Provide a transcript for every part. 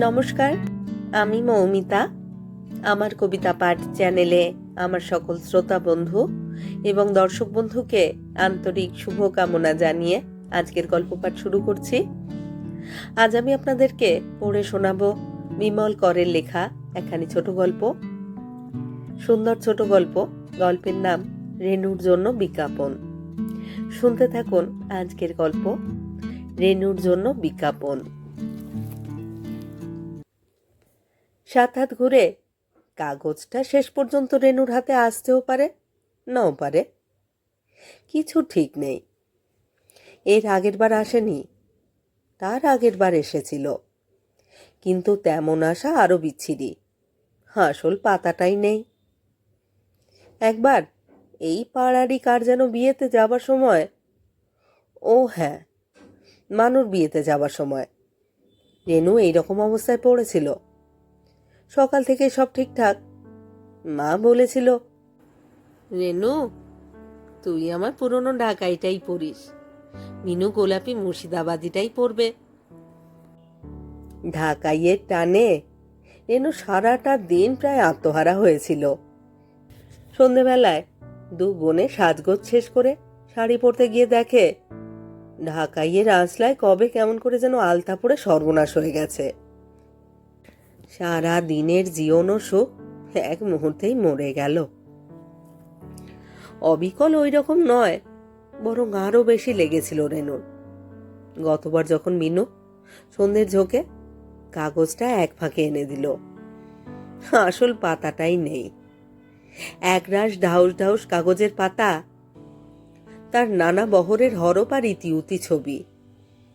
নমস্কার, আমি মৌমিতা। আমার কবিতা পাঠ চ্যানেলে আমার সকল শ্রোতা বন্ধু এবং দর্শক বন্ধুকে আন্তরিক শুভকামনা জানিয়ে আজকের গল্প পাঠ শুরু করছি। আজ আমি আপনাদেরকে পড়ে শোনাবো বিমল করের লেখা একখানি ছোট গল্প। সুন্দর ছোট গল্প, গল্পের নাম রেনুর জন্য বিজ্ঞাপন। শুনতে থাকুন আজকের গল্প, রেনুর জন্য বিজ্ঞাপন। সাত হাত ঘুরে। কাগজটা শেষ পর্যন্ত রেনুর হাতে আসতেও পারে, নাও পারে। কিছু ঠিক নেই। এর আগের বার আসেনি, তার আগের বার এসেছিল। কিন্তু তেমন আশা আরও বিচ্ছিরি, আসল পাতাটাই নেই। একবার এই পাড়ারই কার যেন বিয়েতে যাবার সময়, ও হ্যাঁ মানুর বিয়েতে যাবার সময় রেনু এইরকম অবস্থায় পড়েছিল। সকাল থেকে সব ঠিকঠাক। মা বলেছিল রেনু তুই আমার পুরনো ঢাকাইটাই পরিস মিনু গোলাপি মুর্শিদাবাদিটাই পরবে ঢাকাইয়ের টানে রেনু সারাটা দিন প্রায় আত্মহারা হয়েছিল। সন্ধেবেলায় দু বোনে সাজগোজ শেষ করে শাড়ি পরতে গিয়ে দেখে ঢাকাইয়ের আঁচলায় কবে কেমন করে যেন আলতা পরে সর্বনাশ হয়ে গেছে। সারা দিনের জীবন ও সুখ এক মুহূর্তেই মরে গেল। অবিকল ওই রকম নয়, বরং আরও বেশি লেগেছিল রেনুর। গতবার যখন মিনু সন্ধ্যের ঝোঁকে কাগজটা এক ফাঁকে এনে দিল, আসল পাতাটাই নেই। একরাশ ঢাউস ঢাউস কাগজের পাতা, তার নানা বহরের হরপ আর ইতিউতি ছবি,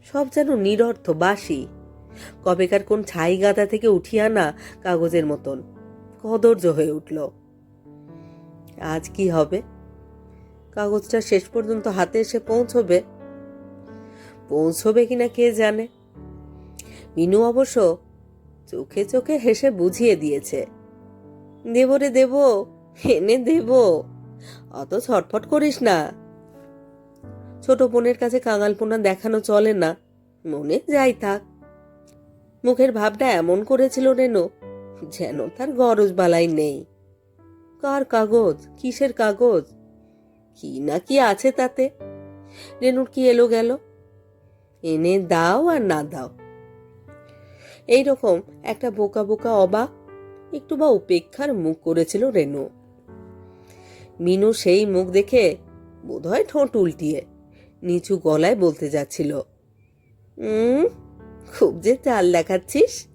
সব যেন নিরর্থ বাসি। কবেকার কোন ছাই গাদা থেকে উঠিয়ে আনা কাগজের মতন। কদর্য হয়ে উঠল। আজ কি হবে? কাগজটা শেষ পর্যন্ত হাতে এসে পৌঁছবে? পৌঁছবে কিনা কে জানে? মিনু অবশ্য চোখে চোখে হেসে বুঝিয়ে দিয়েছে। দেব রে দেব, এনে দেব, অত ছটফট করিস না। ছোট বোনের কাছে কাঙালপোনা দেখানো চলে না, মনে যাই থাক। মুখের ভাবটা এমন করেছিল রেনো যেন তার গরজ বালাই নেই। কার কাগজ? কিসের কাগজ? কি না কি আছে তাতে? রেনুর কি এলো গেল? এনে দাও আর না দাও। এই রকম একটা বোকা বোকা অবাক, একটু বা উপেক্ষার মুখ করেছিল রেনু। মিনু সেই মুখ দেখে বোধহয় ঠোঁট উল্টিয়ে নিচু গলায় বলতে যাচ্ছিল খুব যে চাল দেখাচ্ছিস।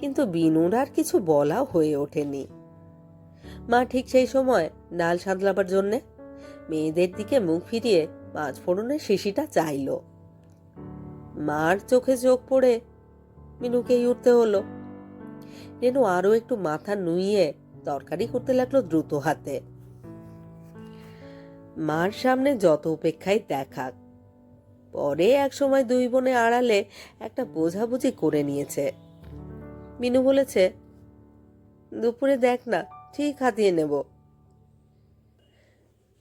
কিন্তু বিনুর আর কিছু বলা হয়ে ওঠেনি। মা ঠিক সেই সময় ডাল সাঁতলাবার জন্যে মেয়েদের দিকে মুখ ফিরিয়ে পাঁচ ফোড়নের শিশিটা চাইল। মার চোখে চোখ পড়ে মিনুকেই উঠতে হলো। রেনু আরও একটু মাথা নুইয়ে তরকারি করতে লাগল দ্রুত হাতে। মার সামনে যত উপেক্ষাই দেখাক পরে এক সময় দুই বোনে আড়ালে একটা বোঝাবুঝি করে নিয়েছে। মিনু বলেছে, দুপুরে দেখ না, ঠিক হাতিয়ে নেব।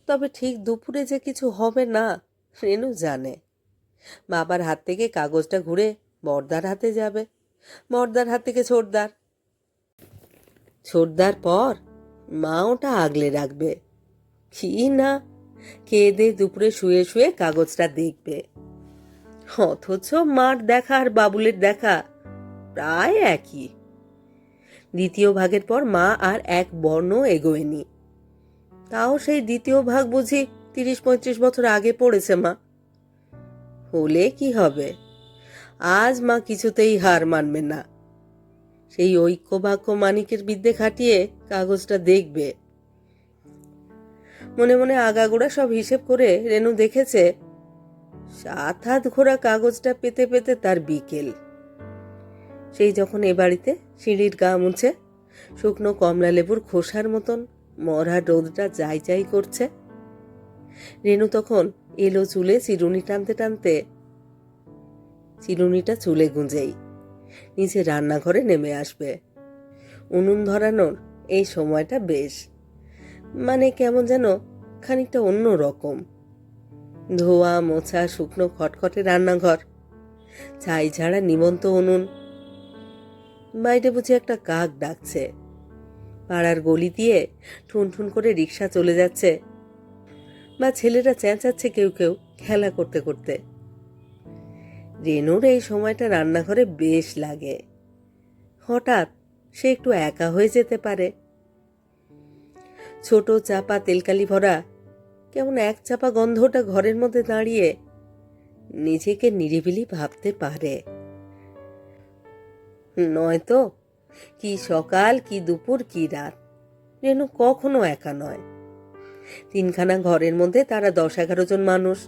তবে ঠিক দুপুরে যে কিছু হবে না, রেনু জানে। বাবার হাত থেকে কাগজটা ঘুরে বর্দার হাতে যাবে। বর্দার হাত থেকে ছোটদার। ছোটদার পর মা ওটা আগলে রাখবে। কি না খেয়ে দিয়ে দুপুরে শুয়ে শুয়ে কাগজটা দেখবে। অথচ মার দেখা আর বাবুলের দেখা প্রায় একই। দ্বিতীয় ভাগের পর মা আর এক বর্ণ এগোয়নি। তাও সেই দ্বিতীয় ভাগ বুঝি তিরিশ পঁয়ত্রিশ বছর আগে পড়েছে মা। হলে কি হবে? আজ মা কিছুতেই হার মানবে না। সেই ঐক্য বাক্য মানিকের বিদ্যে খাটিয়ে কাগজটা দেখবে। মনে মনে আগাগোড়া সব হিসেব করে রেনু দেখেছে, সাত হাত ঘোরা কাগজটা পেতে পেতে তার বিকেল। সেই যখন এ বাড়িতে সিঁড়ির গা মুছে, শুকনো কমলা লেবুর খোসার মতন মরা রোদটা যাই যাই করছে, রেনু তখন এলো চুলে চিরুনি টানতে টানতে। চিরুনিটা চুলে গুঁজেই নিচে রান্নাঘরে নেমে আসবে। উনুন ধরানোর এই সময়টা বেশ। মানে কেমন যেন খানিকটা অন্য রকম। ধোয়া, মোছা, শুকনো খটখটে রান্নাঘর, ছাই ছাড়া নিমন্ত উনুন। বাইরে বুঝি একটা কাক ডাকছে। পাড়ার গলি দিয়ে ঠুন ঠুন করে রিক্সা চলে যাচ্ছে। বা ছেলেরা চেঁচাচ্ছে কেউ কেউ খেলা করতে করতে। রেনুর এই সময়টা রান্নাঘরে বেশ লাগে। হঠাৎ সে একটু একা হয়ে যেতে পারে। ছোট চাপা তেলকালি ভরা, কেমন এক চাপা গন্ধটা ঘরের মধ্যে দাঁড়িয়ে নিজেকে নিরিবিলি ভাবতে পারে। নয়তো কি সকাল, কি দুপুর, কি রাত রেনু কখনো একা নয়। তিনখানা ঘরের মধ্যে তারা দশ এগারো জন মানুষ,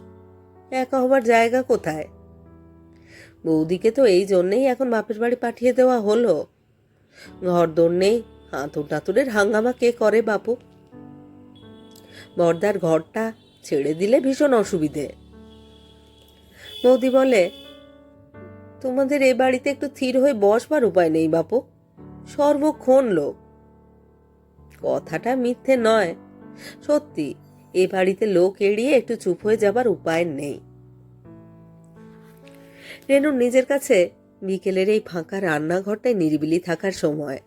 একা হবার জায়গা কোথায়? বৌদিকে তো এই জন্যেই এখন বাপের বাড়ি পাঠিয়ে দেওয়া হলো। ঘর দোর নেই হাতুর টাতুরের হাঙ্গামা কে করে বাপু? বর্দার ঘরটা ছেড়ে দিলে ভীষণ অসুবিধে। বৌদি বলে, তোমাদের এ বাড়িতে একটু থির হয়ে বসবার উপায় নেই বাপু, সর্বক্ষণ লোক। কথাটা মিথ্যে নয়। সত্যি, এ বাড়িতে লোক এড়িয়ে একটু চুপ হয়ে যাবার উপায় নেই। রেনুর নিজের কাছে বিকেলের এই ফাঁকা রান্নাঘরটাই নিরিবিলি থাকার সময়।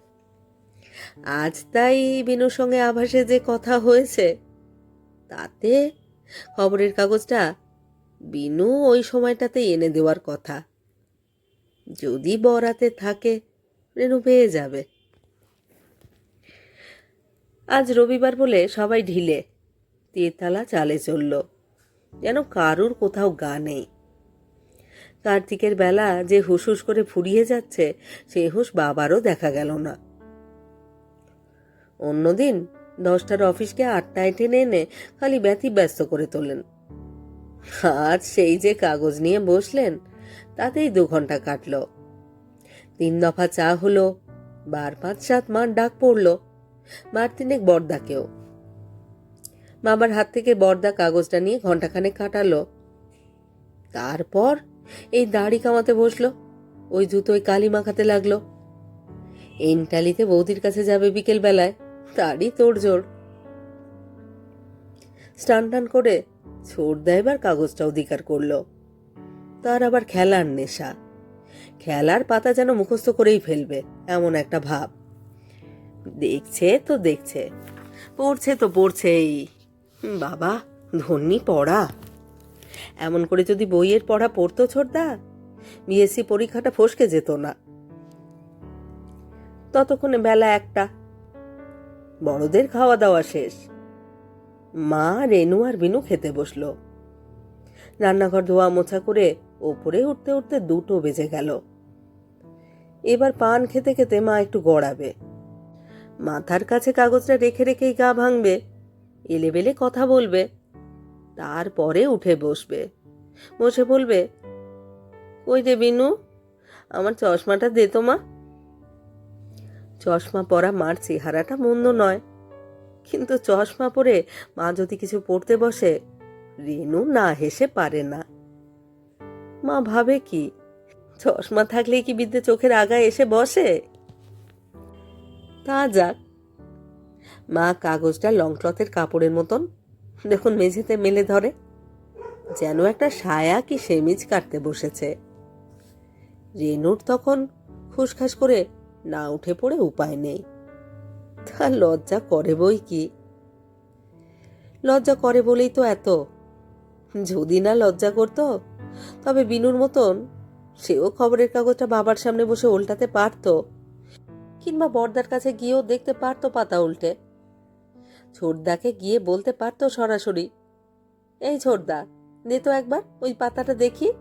আজ তাই বিনুর সঙ্গে আভাসে যে কথা হয়েছে তাতে খবরের কাগজটা বিনু ওই সময়টাতে এনে দেওয়ার কথা। যদি বরাতে থাকে, রেনু পেয়ে যাবে। আজ রবিবার বলে সবাই ঢিলে। তেতলা চালে চলল। যেন কারুর কোথাও গা নেই। কার্তিকের বেলা যে হুসহুস করে ফুরিয়ে যাচ্ছে, সে হুঁশ বাবারও দেখা গেল না। অন্যদিন দশটার অফিসকে আটটায় টেনে এনে খালি ব্যথি ব্যস্ত করে তোলেন। আজ সেই যে কাগজ নিয়ে বসলেন, তাতেই দু ঘণ্টা কাটল। তিন দফা চা হলো, বার পাঁচ সাত মার ডাক পড়ল, বার তিনেক বর্দাকেও। মামার হাত থেকে বর্দা কাগজটা নিয়ে ঘন্টাখানে কাটালো। তারপর এই দাড়ি কামাতে বসল, ওই জুতোয় কালি মাখাতে লাগল। এনটালিতে বৌদির কাছে যাবে বিকেল বেলায় তারই তোড়জোড়। স্টান টান করে ছোট দেয়বার কাগজটা অধিকার করল। তার আবার খেলার নেশা। খেলার পাতা যেন মুখস্থ করেই ফেলবে, এমন একটা ভাব। দেখছে তো দেখছে, পড়ছে তো পড়ছেই। বাবা ধন্যি পড়া। এমন করে যদি বইয়ের পড়া পড়তো ছোটদা, বিএসসি পরীক্ষাটা ফসকে যেত না। ততক্ষণে বেলা একটা বড়দের খাওয়া দাওয়া শেষ। মা রেনু আর বিনু খেতে বসল। রান্নাঘর ধোয়া মোছা করে ওপরে উঠতে উঠতে দুটো বেজে গেল। এবার পান খেতে খেতে মা একটু গড়াবে। মাথার কাছে কাগজটা রেখে রেখেই গা ভাঙবে, এলেবেলে কথা বলবে, তারপরে উঠে বসবে। বসে বলবে ওই রে বিনু, আমার চশমাটা দে তো মা। চশমা পরা মার চেহারাটা মন্দ নয়। কিন্তু চশমা পরে মা যদি কিছু পড়তে বসে, রেনু না হেসে পারে না। মা ভাবে কি, চশমা থাকলেই কি বিদ্যে চোখের আগায় এসে বসে? তা যাক। মা কাগজটা লং ক্লথের কাপড়ের মতন, দেখুন মেঝেতে মেলে ধরে, যেন একটা সায়া কি সেমিজ কাটতে বসেছে। রেনুর তখন খুসখাস করে না উঠে পড়ে উপায় নেই। তা লজ্জা করে বই কি? লজ্জা করে বলেই তো এত। যদি না লজ্জা করতো, তবে বিনুর মতন সেও খবরের কাগজটা বাবার সামনে বসে উল্টাতে পারতো, কিংবা বর্দার কাছে গিয়েও দেখতে পারতো পাতা উল্টে। ছোটদাকে গিয়ে বলতে পারতো সরাসরি, এই ছোটদা নে তো একবার ওই পাতাটা দেখি।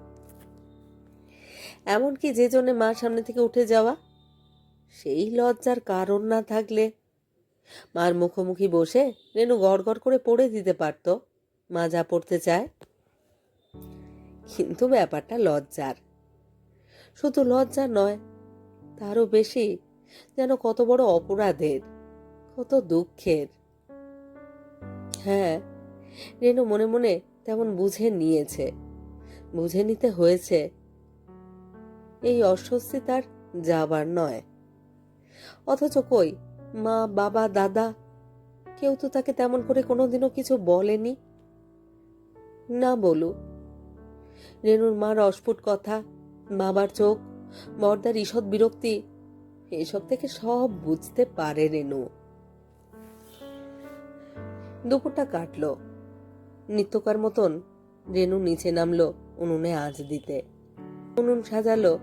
এমনকি যে জন্যে মার সামনে থেকে উঠে যাওয়া সেই লজ্জার কারণ না থাকলে? মার মুখোমুখি বসে রেনু গড় করে পড়ে দিতে পারত, মা যা পড়তে চায়। কিন্তু ব্যাপারটা লজ্জার। শুধু লজ্জা নয়, তারও বেশি যেন কত বড় অপরাধের, কত দুঃখের। হ্যাঁ রেনু মনে মনে তেমন বুঝে নিয়েছে, বুঝে নিতে হয়েছে। এই অস্বস্তি তার যাবার নয়। অথচ কই, মা, বাবা, দাদা, কেউ তো তাকে তেমন করে কোনোদিনও কিছু বলেনি। না বলুক রেনুর মার অস্ফুট কথা, বাবার চোখ বর্দার ঈষৎ বিরক্তি, এসব থেকে সব বুঝতে পারে রেনু দুপুরটা কাটলো। নিত্যকার মতন রেনু নিচে নামলো উনুনে আঁচ দিতে। উনুন সাজালো,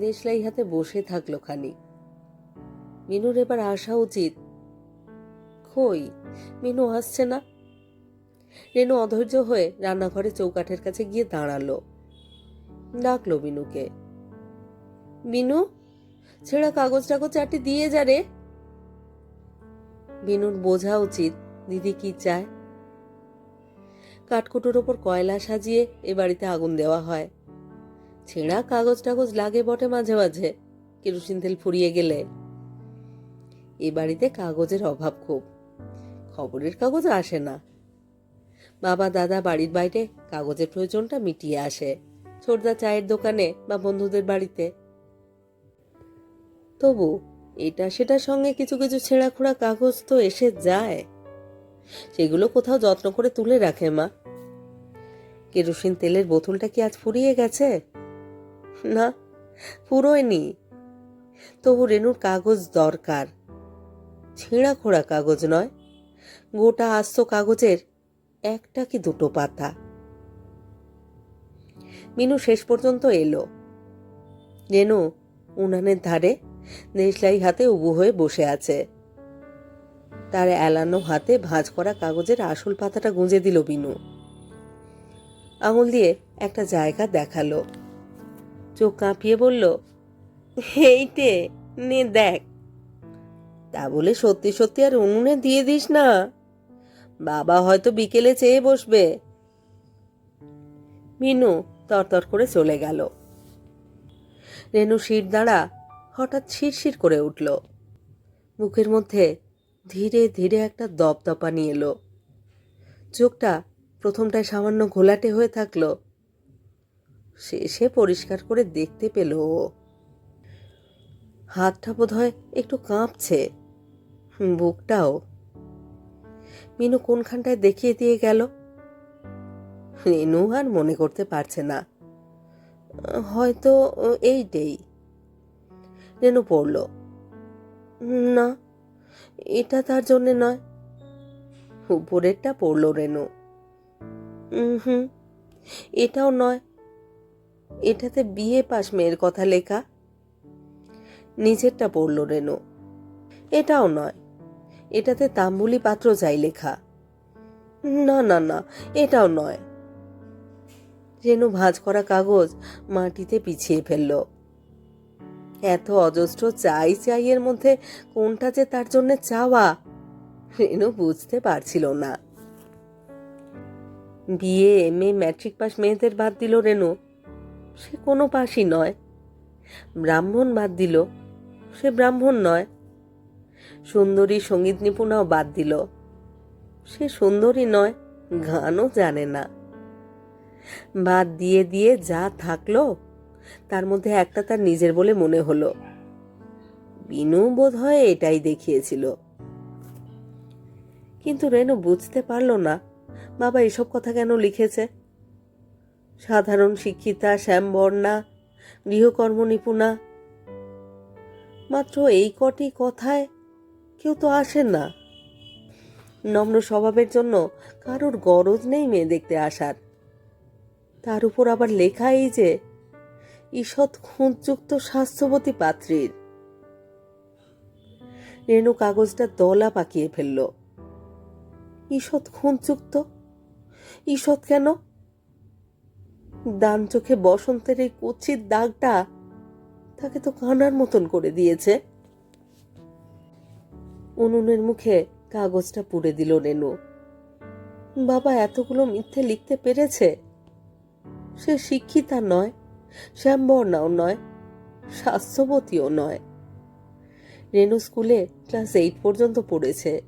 দেশলাই হাতে বসে থাকল খানি মিনুর এবার আসা উচিত। কই? মিনু আসছে না। রেনু অধৈর্য হয়ে রান্নাঘরে চৌকাঠের কাছে গিয়ে দাঁড়াল। ডাকলো মিনুকে। মিনু, ছেঁড়া কাগজ টাগজ চারটি দিয়ে যা রে। বিনুর বোঝা উচিত দিদি কি চায়। কাঠকুটোর ওপর কয়লা সাজিয়ে এ বাড়িতে আগুন দেওয়া হয়। ছেঁড়া কাগজ টাগজ লাগে বটে মাঝে মাঝে। কেরোসিন তেল ফুরিয়ে গেলে। এ বাড়িতে কাগজের অভাব খুব। খবরের কাগজ আসে না। বাবা, দাদা বাড়ির বাইরে কাগজের প্রয়োজনটা মিটিয়ে আসে। ছোটদা চায়ের দোকানে বা বন্ধুদের বাড়িতে। তবু এটা সেটার সঙ্গে কিছু কিছু ছেঁড়া খোড়া কাগজ তো এসে যায়। সেগুলো কোথাও যত্ন করে তুলে রাখে মা। কেরোসিন তেলের বোতলটা কি আজ ফুরিয়ে গেছে? না, ফুরোয়নি। তবু রেনুর কাগজ দরকার। ছেঁড়া খোড়া কাগজ নয়, গোটা আস্ত কাগজের একটা কি দুটো পাতা। মিনু শেষ পর্যন্ত এলো। রেনু উনানের ধারে দেশলাই হাতে উবু হয়ে বসে আছে। তার এলানো হাতে ভাঁজ করা কাগজের আসল পাতাটা গুঁজে দিল বিনু আঙুল দিয়ে একটা জায়গা দেখাল। চোখ কাঁপিয়ে বলল, এইটে, নে দেখ। তা বলে সত্যি সত্যি আর উনুনে দিয়ে দিস না। বাবা হয়তো বিকেলে চেয়ে বসবে। মিনু তরতর করে চলে গেল। রেনু শির দাঁড়া হঠাৎ শিরশির করে উঠল। মুখের মধ্যে ধীরে ধীরে একটা দপদপানি এলো। চোখটা প্রথমটায় সামান্য ঘোলাটে হয়ে থাকল। শেষে পরিষ্কার করে দেখতে পেল হাতটা বোধ হয় একটু কাঁপছে। বুকটাও। মিনু কোনখানটায় দেখিয়ে দিয়ে গেল? রেনু আর মনে করতে পারছে না। হয়তো এইটাই। রেনু পড়ল। না, এটা তার জন্যে নয়। উপরেরটা পড়ল রেনু। হুম, এটাও নয়। এটাতে বিয়ে পাস মেয়ের কথা লেখা। নিজেরটা পড়ল রেনু। এটাও নয়। এটাতে তাম্বুলি পাত্র যাই লেখা। না না না, এটাও নয়। রেনু ভাঁজ করা কাগজ মাটিতে পিছিয়ে ফেলল। এত অজস্র চাই চাইয়ের মধ্যে কোনটা যে তার জন্য চাওয়া রেনু বুঝতে পারছিল না। বিয়ে, এম, এ, ম্যাট্রিক পাস মেয়েদের বাদ দিল রেনু সে কোনো পাশই নয়। ব্রাহ্মণ বাদ দিল। সে ব্রাহ্মণ নয়। সুন্দরী সংগীত নিপুণাও বাদ দিল। সে সুন্দরী নয়, গানও জানে না। বাদ দিয়ে দিয়ে যা থাকল, তার মধ্যে একটা তার নিজের বলে মনে হলো। বিনু বোধ হয় এটাই দেখিয়েছিল। কিন্তু রেনু বুঝতে পারল না, বাবা এসব কথা কেন লিখেছে? সাধারণ শিক্ষিতা, শ্যামবর্ণা, গৃহকর্ম নিপুণা। মাত্র এই কটি কথায় কেউ তো আসেন না। নম্র স্বভাবের জন্য কারোর গরজ নেই মেয়ে দেখতে আসার। তার উপর আবার লেখা এই যে, ঈষৎ খুঁতযুক্ত স্বাস্থ্যবতী পাত্রীর। রেণু কাগজটা দলা পাকিয়ে ফেলল। ঈষৎ খুঁতযুক্ত? ঈষৎ কেন? দান চোখে বসন্তের এই কুচির দাগটা তাকে তো কানার মতন করে দিয়েছে। উনুনের মুখে কাগজটা পুড়ে দিল রেনু। বাবা এতগুলো মিথ্যে লিখতে পেরেছে? সে শিক্ষিতা নয়, শ্যামবর্ণাও নয়, স্বাস্থ্যবতীও নয়। রেনু স্কুলে ক্লাস এইট পর্যন্ত পড়েছে।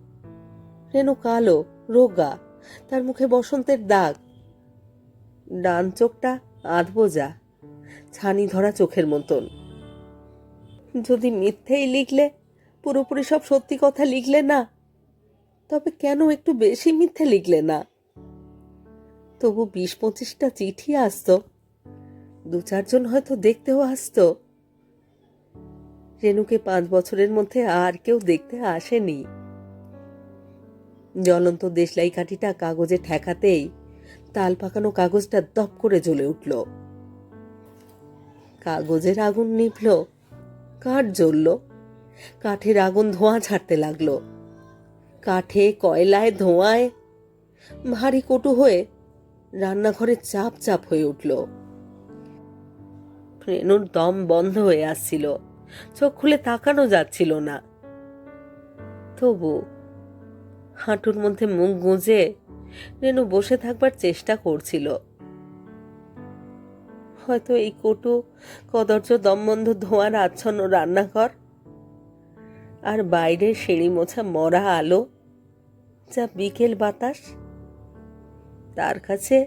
রেনু কালো, রোগা, তার মুখে বসন্তের দাগ। ডান চোখটা আধবোজা ছানি ধরা চোখের মতন। যদি মিথ্যেই লিখলে পুরোপুরি সব সত্যি কথা লিখলে না? তবে কেন একটু বেশি মিথ্যে লিখলে না? তবু বিশ পঁচিশটা চিঠি আসতো। দু চারজন হয়তো দেখতেও আসতো। রেনুকে পাঁচ বছরের মধ্যে আর কেউ দেখতে আসেনি। জ্বলন্ত দেশলাই কাঠিটা কাগজে ঠেকাতেই তাল পাকানো কাগজটা দপ করে জ্বলে উঠল। কাগজের আগুন নিভল। কাঠ জ্বলল। কাঠের আগুন ধোঁয়া ছাড়তে লাগল। কাঠে কয়লায় ধোঁয়ায় ভারী কটু হয়ে রান্নাঘরে চাপ চাপ হয়ে উঠল। রেনুর দম বন্ধ হয়ে আসছিল। চোখ খুলে তাকানো যাচ্ছিল না। তবু হাঁটুর মধ্যে মুখ গুঁজে রেনু বসে থাকবার চেষ্টা করছিল। হয়তো এই কটু কদর্য দমবন্ধ ধোঁয়ার আচ্ছন্ন রান্নাঘর আর বাইরে সিঁড়ি মোছা মরা আলো যা বিকেল বাতাস। তার কাছে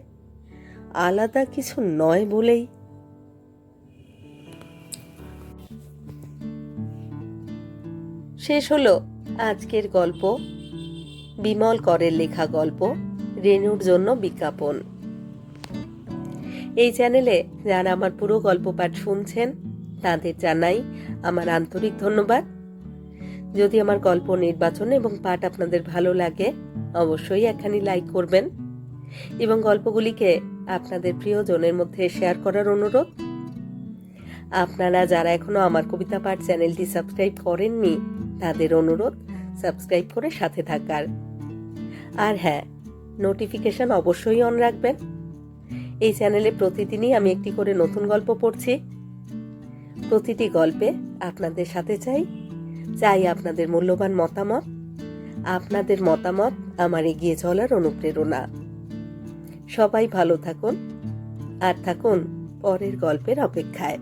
আলাদা কিছু নয় বলেই। শেষ হলো আজকের গল্প, বিমল করের লেখা গল্প, রেনুর জন্য বিজ্ঞাপন। এই চ্যানেলে যারা আমার পুরো গল্প পাঠ শুনছেন, তাদের জানাই আমার আন্তরিক ধন্যবাদ। যদি আমার গল্প নির্বাচন এবং পাঠ আপনাদের ভালো লাগে, অবশ্যই একখানি লাইক করবেন। এবং গল্পগুলিকে আপনাদের প্রিয়জনের মধ্যে শেয়ার করার অনুরোধ। আপনারা যারা এখনও আমার কবিতা পাঠ চ্যানেলটি সাবস্ক্রাইব করেননি, তাদের অনুরোধ সাবস্ক্রাইব করে সাথে থাকার। আর হ্যাঁ নোটিফিকেশন অবশ্যই অন রাখবেন। এই চ্যানেলে প্রতিদিনই আমি একটি করে নতুন গল্প পড়ছি। প্রতিটি গল্পে আপনাদের সাথে চাই চাই আপনাদের মূল্যবান মতামত। আপনাদের মতামত আমার এগিয়ে চলার অনুপ্রেরণা। সবাই ভালো থাকুন, আর থাকুন পরের গল্পের অপেক্ষায়।